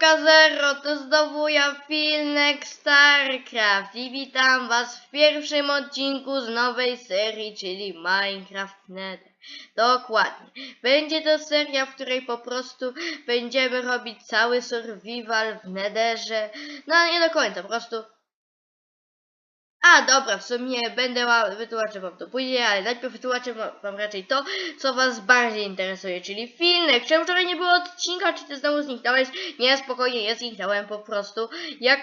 1.0 to znowu ja Filnek StarCraft i witam was w pierwszym odcinku z nowej serii, czyli Minecraft Nether. Dokładnie. Będzie to seria, w której po prostu będziemy robić cały survival w Netherze. No nie do końca, po prostu a, dobra, w sumie będę wam, wytłumaczę wam to później, ale najpierw wytłumaczę wam- raczej to, co was bardziej interesuje, czyli filmek. Czemu wczoraj nie było odcinka, czy ty znowu zniknąłeś? Nie, spokojnie, ja zniknąłem po prostu. Jak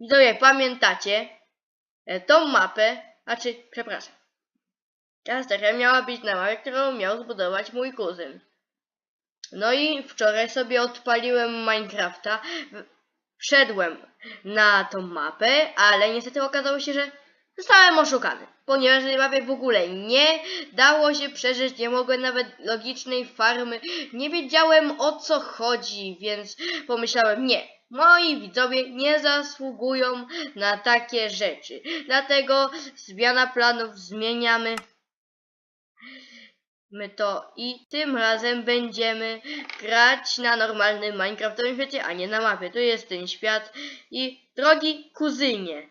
widzowie pamiętacie, e, tą mapę, a czy, przepraszam, ta seria miała być na mapie, którą miał zbudować mój kuzyn. No i wczoraj sobie odpaliłem Minecrafta, wszedłem na tą mapę, ale niestety okazało się, że zostałem oszukany, ponieważ tej mapie w ogóle nie dało się przeżyć, nie mogłem nawet logicznej farmy, nie wiedziałem o co chodzi, więc pomyślałem nie. Moi widzowie nie zasługują na takie rzeczy. Dlatego zmiana planów zmieniamy my to i tym razem będziemy grać na normalnym Minecraftowym świecie, a nie na mapie. Tu jest ten świat i drogi kuzynie.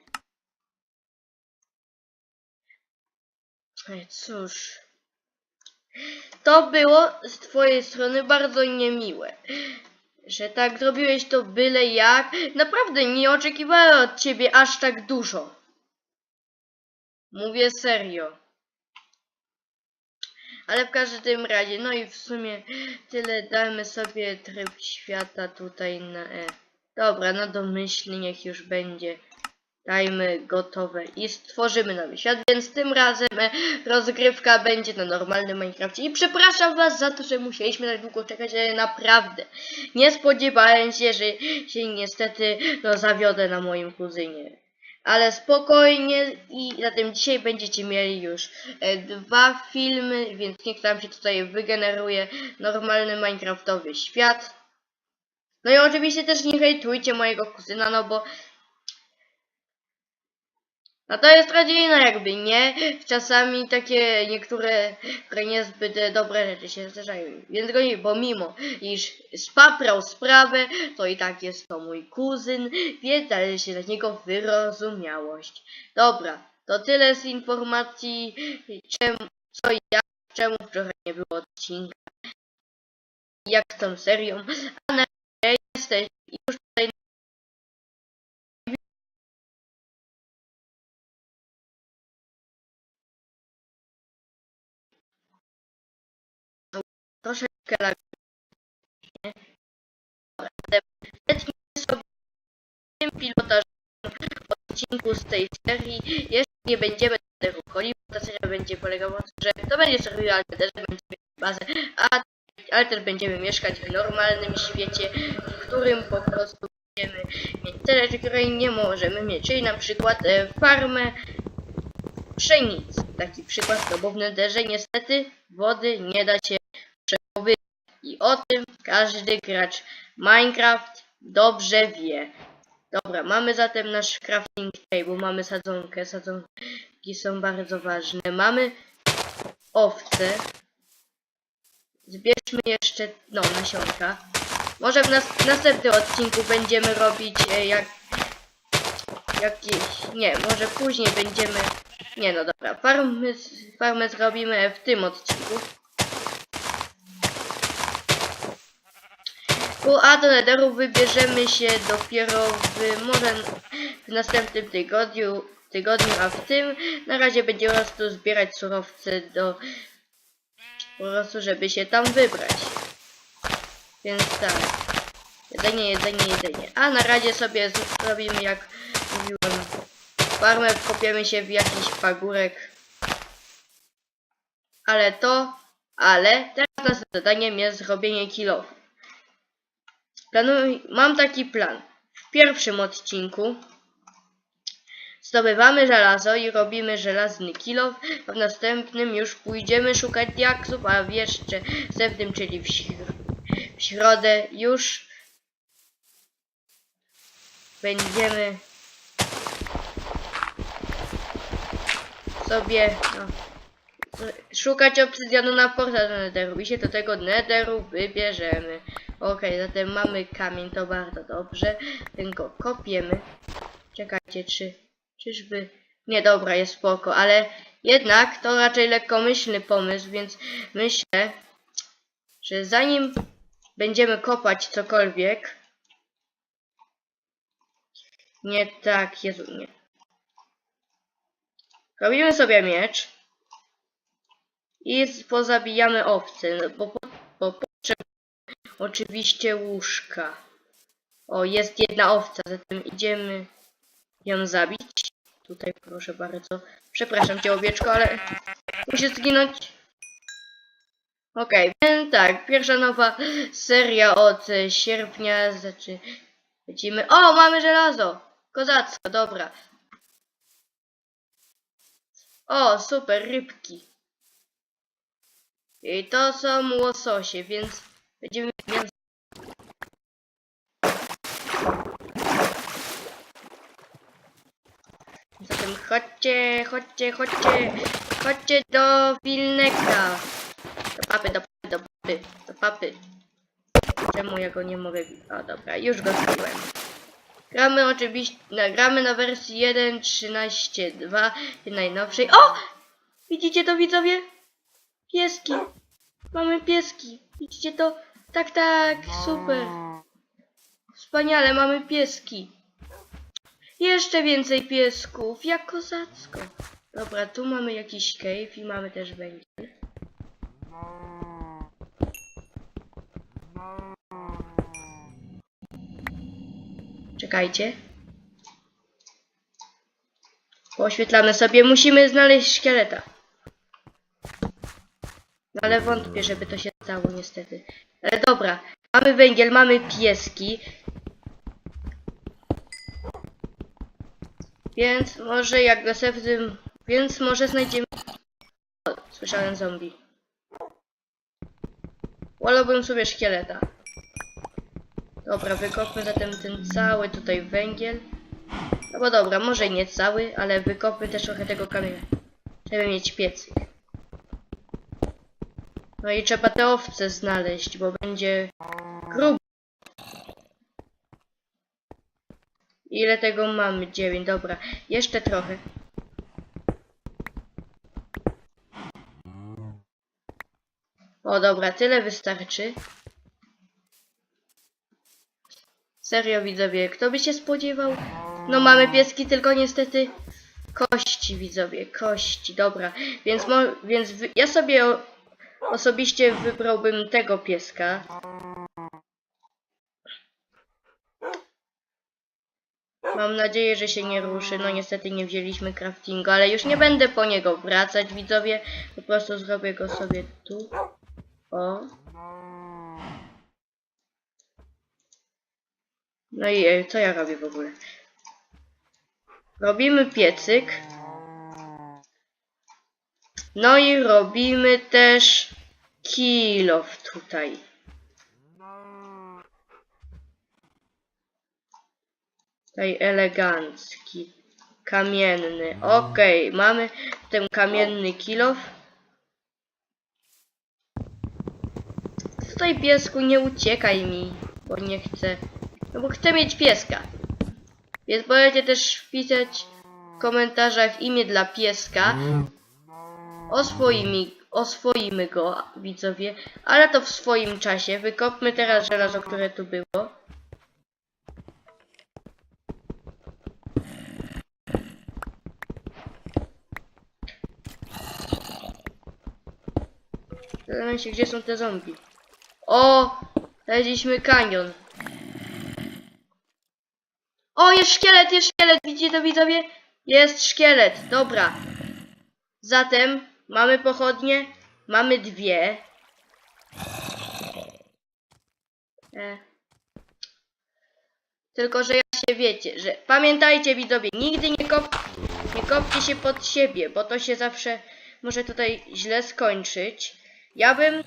Cóż. To było z twojej strony bardzo niemiłe. Że tak zrobiłeś to byle jak. Naprawdę nie oczekiwałem od ciebie aż tak dużo. Mówię serio. Ale w każdym razie, no i w sumie tyle damy sobie tryb świata tutaj na E. Dobra, no domyślnie niech już będzie. Dajmy gotowe i stworzymy nowy świat, więc tym razem e, rozgrywka będzie na normalnym Minecrafcie. I przepraszam was za to, że musieliśmy tak długo czekać, ale naprawdę nie spodziewałem się, że się niestety no, zawiodę na moim kuzynie. Ale spokojnie i zatem dzisiaj będziecie mieli już e, dwa filmy, więc niech tam się tutaj wygeneruje normalny Minecraftowy świat. No i oczywiście też nie hejtujcie mojego kuzyna, no bo no to jest rodzina jakby, nie? Czasami takie niektóre, które niezbyt dobre rzeczy się zdarzają. Więc go nie, bo mimo iż spaprał sprawę, to i tak jest to mój kuzyn, więc należy się dla niego wyrozumiałość. Dobra, to tyle z informacji, czemu, co i jak, czemu wczoraj nie było odcinka, jak z tą serią, a na razie jesteś już tutaj troszeczkę lag. nie? Dobra, Zetnijmy sobie tym pilotażowym odcinku z tej serii. Jeszcze nie będziemy tego chodzić, bo ta seria będzie polegała na tym, że to będzie survival, ale też będziemy mieć bazę, a ale też będziemy mieszkać w normalnym świecie, w którym po prostu będziemy mieć te rzeczy, które nie możemy mieć, czyli na przykład e, farmę pszenicy. Taki przykład, no bo niestety wody nie da się I o tym każdy gracz Minecraft dobrze wie. Dobra, mamy zatem nasz crafting table, mamy sadzonkę, sadzonki są bardzo ważne. Mamy owce. Zbierzmy jeszcze, no, nasionka. Może w, nas, w następnym odcinku będziemy robić e, jak jakieś, nie, może później będziemy, nie no dobra, farmę, farmę zrobimy w tym odcinku. U a do Netheru wybierzemy się dopiero w, może w następnym tygodniu, tygodniu, a w tym na razie będziemy po prostu zbierać surowce do, po prostu żeby się tam wybrać. Więc tak. Jedzenie, jedzenie, jedzenie. A na razie sobie zrobimy jak mówiłem farmę, wkopiemy się w jakiś pagórek. Ale to, ale teraz zadaniem jest zrobienie kilofu. Planuję, mam taki plan. W pierwszym odcinku zdobywamy żelazo i robimy żelazny kilof, a w następnym już pójdziemy szukać diaksów, a w jeszcze następnym, czyli w, śr- w środę już będziemy sobie no, szukać obsydianu na portal do netheru i się do tego netheru wybierzemy. Okej, zatem mamy kamień, to bardzo dobrze. Ten go kopiemy. Czekajcie, czy... Czyżby... Nie, dobra, jest spoko, ale jednak to raczej lekkomyślny pomysł, więc myślę, że zanim będziemy kopać cokolwiek... Nie tak, Jezu, nie. Robimy sobie miecz. I pozabijamy owce, bo, po- bo potrzebujemy oczywiście łóżka. O, jest jedna owca, zatem idziemy ją zabić. Tutaj proszę bardzo. Przepraszam cię owieczko, ale musi zginąć. Okej, więc tak, pierwsza nowa seria od sierpnia zaczy... Lecimy. O, mamy żelazo! Kozacko, dobra. O, super, rybki. I to są łososie, więc będziemy mieć Zatem chodźcie, chodźcie, chodźcie, chodźcie do Wilneka. Do papy, do papy, do papy, do papy. Czemu ja go nie mogę... O dobra, już go zbiłem. Gramy oczywiście, nagramy na wersji 1.13.2 najnowszej. O! Widzicie to widzowie? Pieski. Mamy pieski. Widzicie to? Tak, tak, super. Wspaniale, mamy pieski. Jeszcze więcej piesków, jak kozacko. Dobra, tu mamy jakiś cave i mamy też węgiel. Czekajcie. Poświetlamy sobie, musimy znaleźć szkieleta. No ale wątpię, żeby to się stało niestety. Ale dobra, mamy węgiel, mamy pieski. Więc może jak agresywnym... Więc może znajdziemy... O, słyszałem zombie. Wolałbym sobie szkieleta. Dobra, wykopmy zatem ten cały tutaj węgiel. No bo dobra, może nie cały, ale wykopmy też trochę tego kamienia. Żeby mieć piecyk. No i trzeba te owce znaleźć, bo będzie Ile tego mamy? 9, dobra. Jeszcze trochę. O dobra, tyle wystarczy. Serio widzowie, kto by się spodziewał? No mamy pieski, tylko niestety kości widzowie, kości, dobra. Więc, więc ja sobie osobiście wybrałbym tego pieska. Mam nadzieję, że się nie ruszy. No niestety nie wzięliśmy craftingu, ale już nie będę po niego wracać, widzowie. Po prostu zrobię go sobie tu. O. No i e, co ja robię w ogóle? Robimy piecyk. No i robimy też kilof tutaj. Tutaj elegancki. Kamienny. Okej, mamy ten kamienny kilof. Tutaj piesku nie uciekaj mi, bo nie chcę. No bo chcę mieć pieska. Więc możecie też wpisać w komentarzach imię dla pieska. Oswoimy, oswoimy go, widzowie, ale to w swoim czasie. Wykopmy teraz żelazo, które tu było. Zastanawiam się, gdzie są te zombie. O! Znaleźliśmy kanion. O, jest szkielet, jest szkielet, widzicie to widzowie? Jest szkielet, dobra. Zatem mamy pochodnie, mamy dwie. E. Tylko, że ja się wiecie, że pamiętajcie widzowie, nigdy nie, kop, nie kopcie się pod siebie, bo to się zawsze może tutaj źle skończyć. Ja bym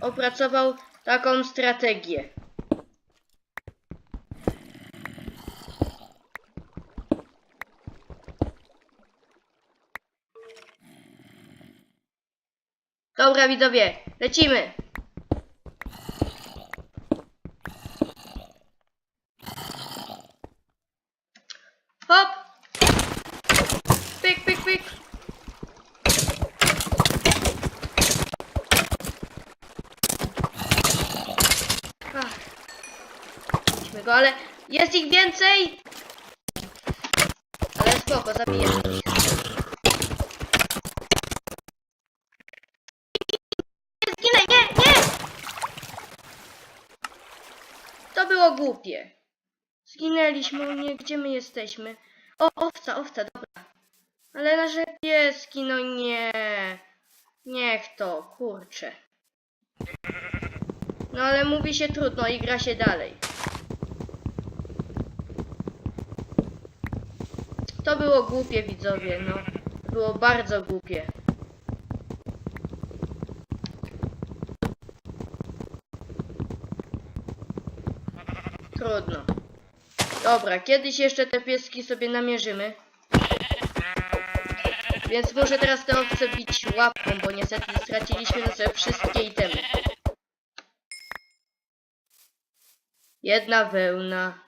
opracował taką strategię. Dobra widzowie, lecimy. Ale jest ich więcej! Ale spoko. Nie zginę, nie, nie! To było głupie. Zginęliśmy, nie, gdzie my jesteśmy? O, owca, owca, dobra. Ale nasze pieski, no nie. Niech to, kurczę. No ale mówi się trudno i gra się dalej. To było głupie, widzowie, no. Było bardzo głupie. Trudno. Dobra, kiedyś jeszcze te pieski sobie namierzymy. Więc muszę teraz te owce bić łapką, bo niestety straciliśmy na sobie wszystkie itemy. Jedna wełna.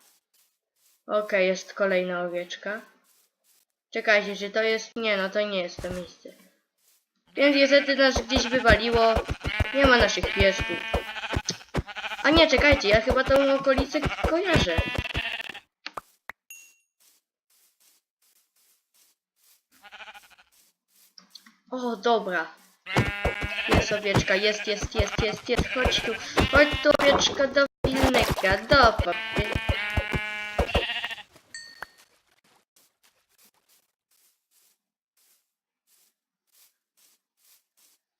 Okej, jest kolejna owieczka. Czekajcie, czy to jest... Nie, no to nie jest to miejsce. Więc niestety nas gdzieś wywaliło. Nie ma naszych piesków. A nie, czekajcie, ja chyba tą okolicę kojarzę. O, dobra. Jest owieczka, jest, jest, jest, jest, jest. Chodź tu, chodź tu owieczka do pilnika, do papy.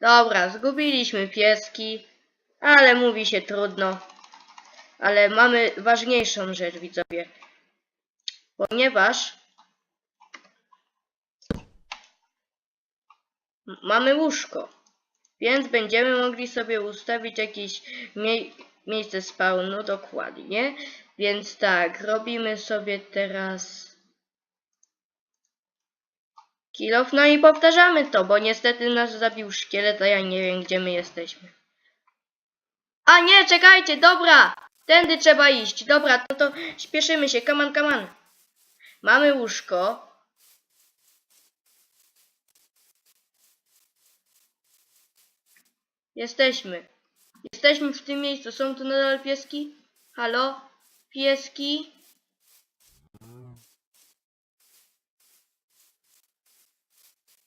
Dobra, zgubiliśmy pieski, ale mówi się trudno. Ale mamy ważniejszą rzecz, widzowie. Ponieważ Mamy łóżko, więc będziemy mogli sobie ustawić jakieś mie miejsce spawnu dokładnie. Więc tak, robimy sobie teraz kilof, no i powtarzamy to, bo niestety nas zabił szkielet, a ja nie wiem gdzie my jesteśmy. A nie, czekajcie, dobra! Tędy trzeba iść, dobra, to to śpieszymy się, kaman, kaman. Mamy łóżko, Jesteśmy. Jesteśmy w tym miejscu. Są tu nadal pieski? Halo? Pieski?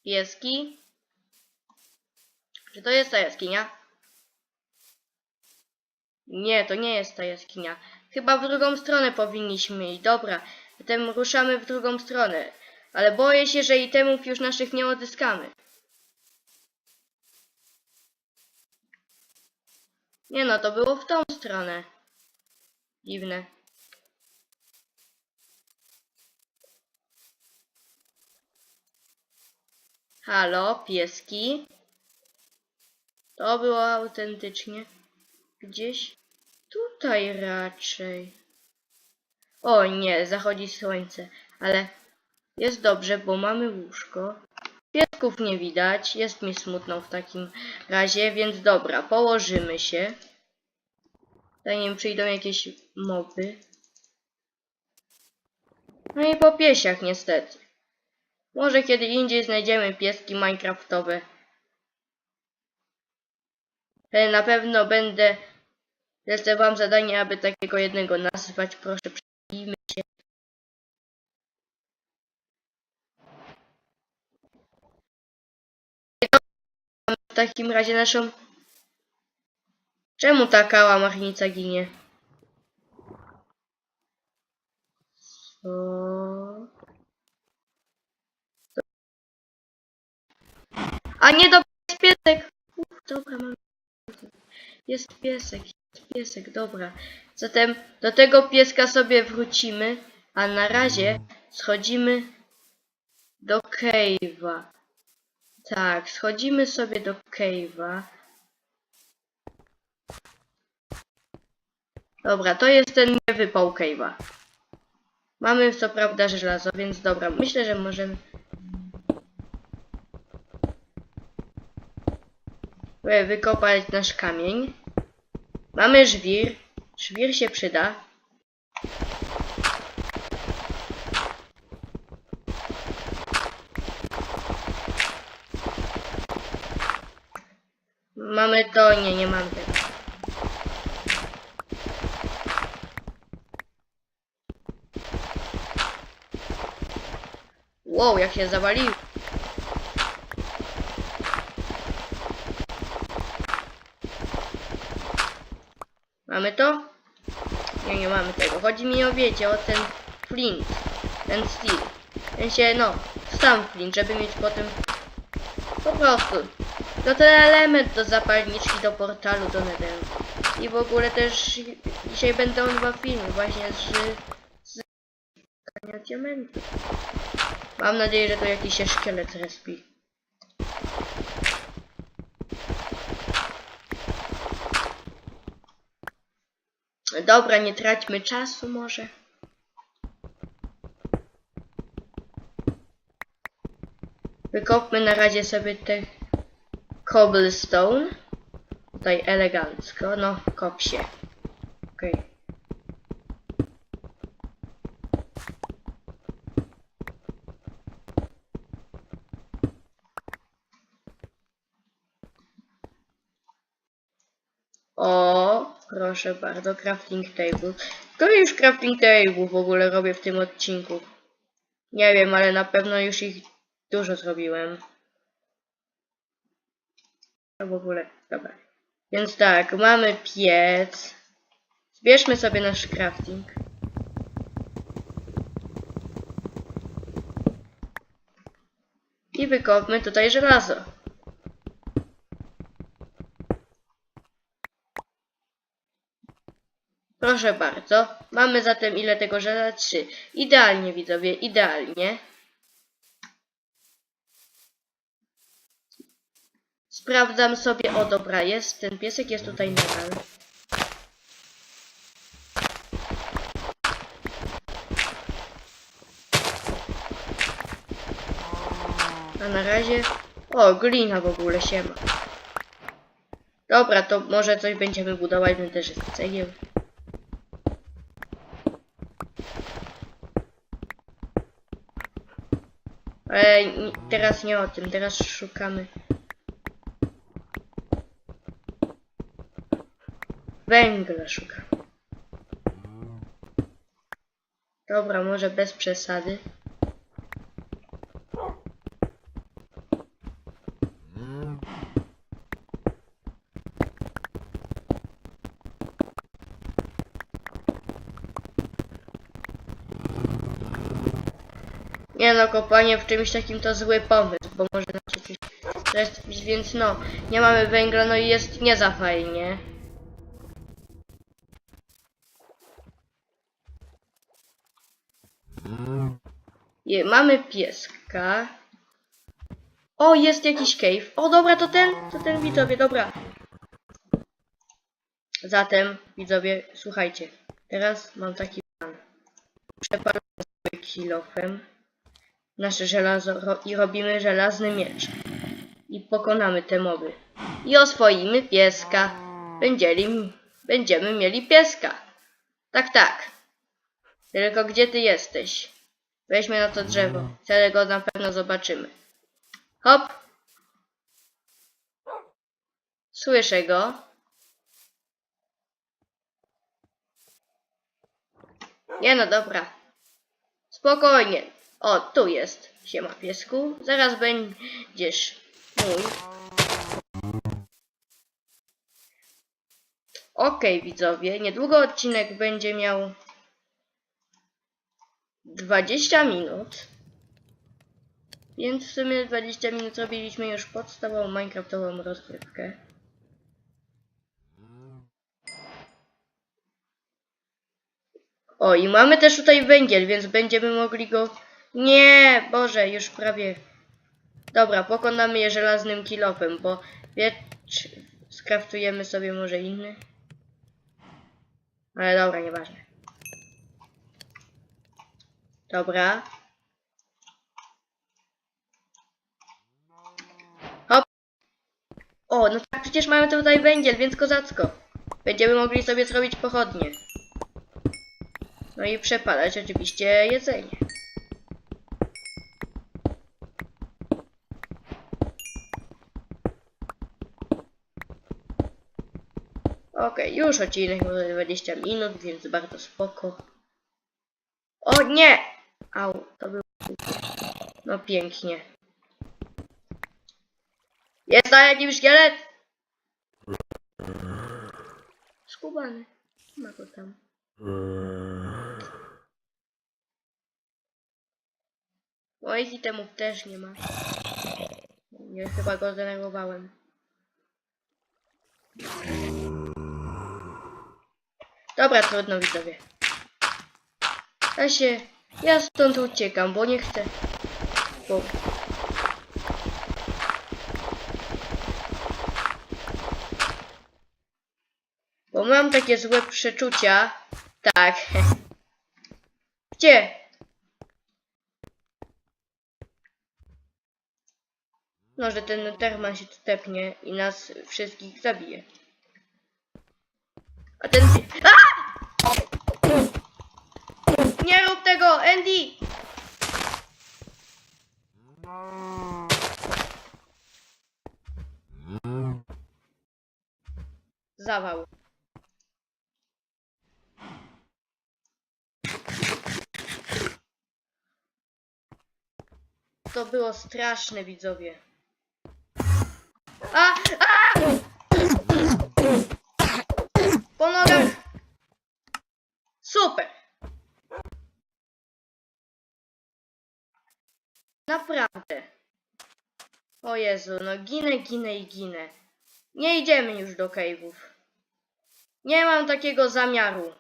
Pieski? Czy to jest ta jaskinia? Nie, to nie jest ta jaskinia. Chyba w drugą stronę powinniśmy iść. Dobra, zatem ruszamy w drugą stronę. Ale boję się, że itemów już naszych nie odzyskamy. Nie no, to było w tą stronę. Dziwne. Halo, pieski. To było autentycznie gdzieś tutaj raczej. O nie, zachodzi słońce, ale jest dobrze, bo mamy łóżko. Piesków nie widać, jest mi smutno w takim razie, więc dobra, położymy się. Zanim przyjdą jakieś moby. No i po piesiach niestety. Może kiedy indziej znajdziemy pieski minecraftowe. Ale na pewno będę... Zlecę wam zadanie, aby takiego jednego nazwać. Proszę, przyjmijmy się. w takim razie naszą... Czemu ta kałamarnica ginie? Co? A nie, dobra, jest piesek! Uf, dobra, mam... Jest piesek, jest piesek, dobra. Zatem do tego pieska sobie wrócimy, a na razie schodzimy do cave'a. Tak, schodzimy sobie do cave'a. Dobra, to jest ten niewypał cave'a. Mamy co prawda żelazo, więc dobra, myślę, że możemy... wykopać nasz kamień. Mamy żwir. Żwir się przyda. Mamy to? Nie, nie mam tego. Wow, jak się zawalił. Mamy to? Nie, nie mamy tego. Chodzi mi o, wiecie, o ten flint. Ten steel. Ten się, no, sam flint, żeby mieć potem po prostu. To ten element do zapalniczki do portalu do Netheru. I w ogóle też dzisiaj będą dwa filmy właśnie z... z... diamentów. Mam nadzieję, że to jakiś szkielet respi. Dobra, nie traćmy czasu może. Wykopmy na razie sobie te cobblestone. Tutaj elegancko, no kop się. Okej. O, proszę bardzo, crafting table. Skoro już crafting table w ogóle robię w tym odcinku? Nie wiem, ale na pewno już ich dużo zrobiłem. No w ogóle, dobra. Więc tak, mamy piec. Zbierzmy sobie nasz crafting. I wykopmy tutaj żelazo. Proszę bardzo. Mamy zatem ile tego żelaza? Trzy. Idealnie widzowie, idealnie. Sprawdzam sobie, o dobra, jest, ten piesek jest tutaj nadal. A na razie, o, glina w ogóle się ma. Dobra, to może coś będziemy budować, my też jest cegieł. Ni- teraz nie o tym, teraz szukamy Węgla szukam. Dobra, może bez przesady. Nie no, kopanie w czymś takim to zły pomysł, bo może się coś zrespić, więc no, nie mamy węgla, no i jest nie za fajnie. Je, mamy pieska. O, jest jakiś cave. O, dobra, to ten, to ten widzowie, dobra. Zatem, widzowie, słuchajcie. Teraz mam taki plan. Przepalam sobie kilofem nasze żelazo i robimy żelazny miecz. I pokonamy te moby. I oswoimy pieska. Będzieli, będziemy mieli pieska. Tak, tak. Tylko gdzie ty jesteś? Weźmy na to drzewo. Wtedy go na pewno zobaczymy. Hop! Słyszę go. Nie no, dobra. Spokojnie. O, tu jest. Siema piesku. Zaraz będziesz mój. Okej, widzowie. Niedługo odcinek będzie miał 20 minut. Więc w sumie 20 minut robiliśmy już podstawową Minecraftową rozgrywkę. O, i mamy też tutaj węgiel, więc będziemy mogli go... Nie, Boże, już prawie... Dobra, pokonamy je żelaznym kilofem, bo wiecz... skraftujemy sobie może inny. Ale dobra, nieważne. Dobra. Hop. O, no tak, przecież mamy tutaj węgiel, więc kozacko. Będziemy mogli sobie zrobić pochodnie. No i przepalać oczywiście jedzenie. Okej, już odcinek może 20 minut, więc bardzo spoko. O nie! Au, to był... No pięknie. Jest tam jakiś szkielet? Skubany. Ma go tam. Moich itemów też nie ma. Nie, chyba go zdenerwowałem. Dobra, trudno widzowie. Ja się... Ja stąd uciekam, bo nie chcę... Bo... Bo mam takie złe przeczucia. Tak. Gdzie? No, że ten Terman się tu tepnie i nas wszystkich zabije. A ten... A! Nie rób tego, Andy! Zawał. To było straszne, widzowie. A! A! Po nogach! Super! Naprawdę. O Jezu, no ginę, ginę i ginę. Nie idziemy już do cave'ów. Nie mam takiego zamiaru.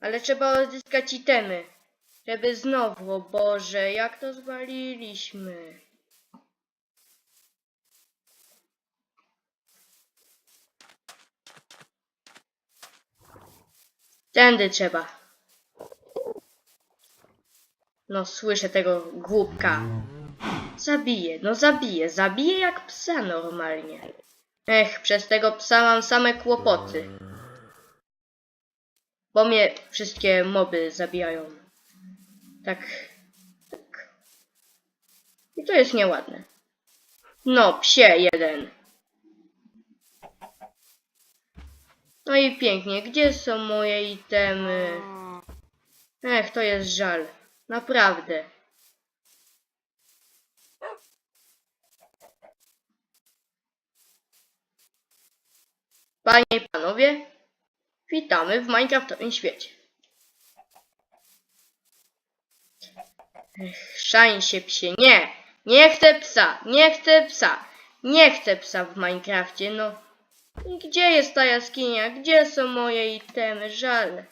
Ale trzeba odzyskać itemy. Żeby znowu, o Boże, jak to zwaliliśmy. Tędy trzeba. No, słyszę tego głupka. Zabiję, no zabiję, zabiję jak psa normalnie. Ech, przez tego psa mam same kłopoty. Bo mnie wszystkie moby zabijają. Tak, tak. I to jest nieładne. No, psie jeden. No i pięknie, gdzie są moje itemy? Ech, to jest żal. Naprawdę. Panie i panowie, witamy w Minecraftowym świecie. Szań się psie, nie! Nie chcę psa, nie chcę psa, nie chcę psa w Minecrafcie, no. Gdzie jest ta jaskinia? Gdzie są moje itemy? Żal.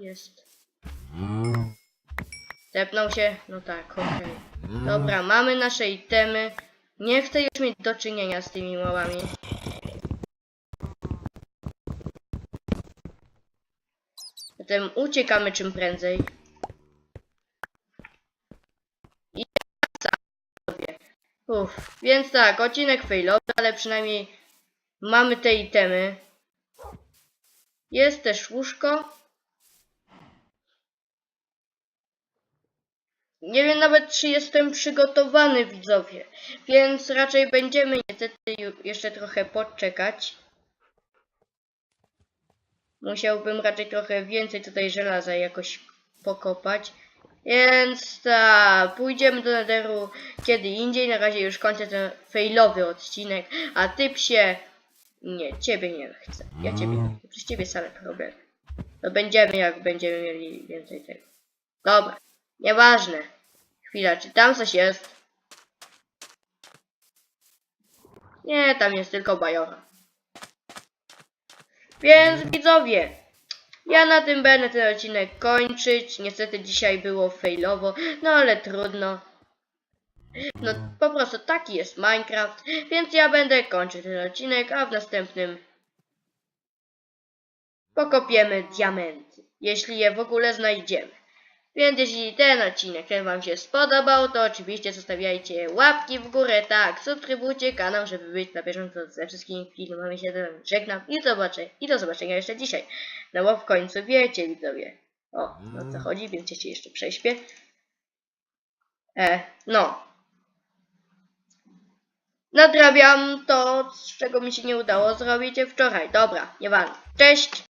Jest. Tepnął się? No tak, okej. Dobra, mamy nasze itemy. Nie chcę już mieć do czynienia z tymi mowami. Zatem uciekamy czym prędzej. I sobie. Uff, więc tak, odcinek failowy, ale przynajmniej mamy te itemy. Jest też łóżko. Nie wiem nawet, czy jestem przygotowany, widzowie, więc raczej będziemy niestety jeszcze trochę poczekać. Musiałbym raczej trochę więcej tutaj żelaza jakoś pokopać. Więc tak, pójdziemy do Netheru kiedy indziej. Na razie już kończę ten failowy odcinek. A ty psie... Nie, ciebie nie chcę. Ja ciebie nie chcę. Przez ciebie same problemy. To będziemy jak będziemy mieli więcej tego. Dobra. Nieważne. Chwila, czy tam coś jest? Nie, tam jest tylko bajora. Więc widzowie, ja na tym będę ten odcinek kończyć. Niestety dzisiaj było failowo, no ale trudno. No po prostu taki jest Minecraft, więc ja będę kończyć ten odcinek, a w następnym pokopiemy diamenty, jeśli je w ogóle znajdziemy. Więc jeśli ten odcinek Wam się spodobał, to oczywiście zostawiajcie łapki w górę, tak, subskrybujcie kanał, żeby być na bieżąco ze wszystkimi filmami się żegnam i zobaczę, i do zobaczenia jeszcze dzisiaj. No bo w końcu wiecie widzowie, o, o co chodzi, więc ja się jeszcze prześpię. E, no. Nadrabiam to, z czego mi się nie udało zrobić wczoraj. Dobra, nieważne. Cześć!